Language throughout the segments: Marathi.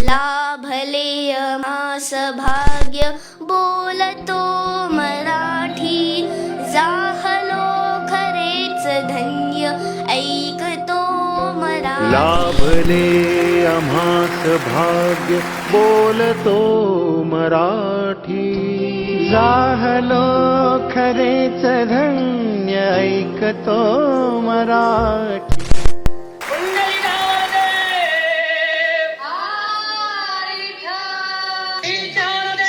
लाभले मास भाग्य बोलतो मराठी. जाहलो खरेच धन्य ऐकतो मराठी. लाभले आम्हास भाग्य बोलतो मराठी. जाहलो खरेच धन्य ऐकतो Marathi.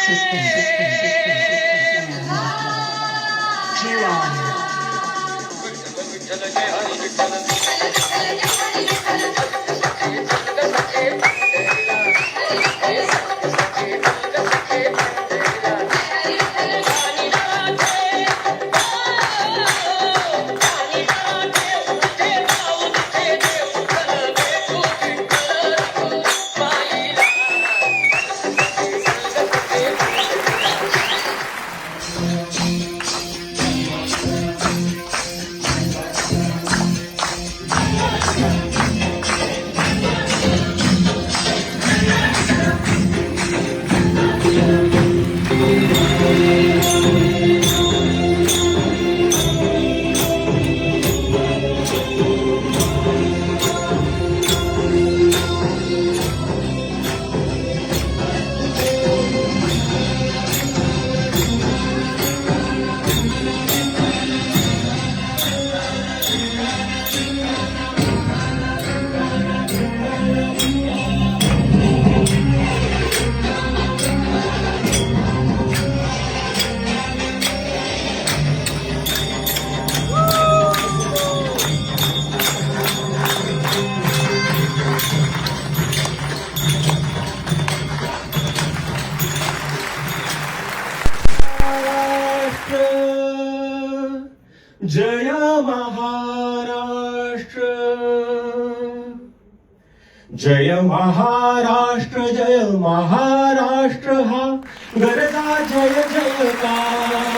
Suspense. Suspense. Suspense. Suspense. Suspense. Maharashtra जय महाराष्ट्र। जय महाराष्ट्र जय महाराष्ट्र हा गरजा जय जयकार।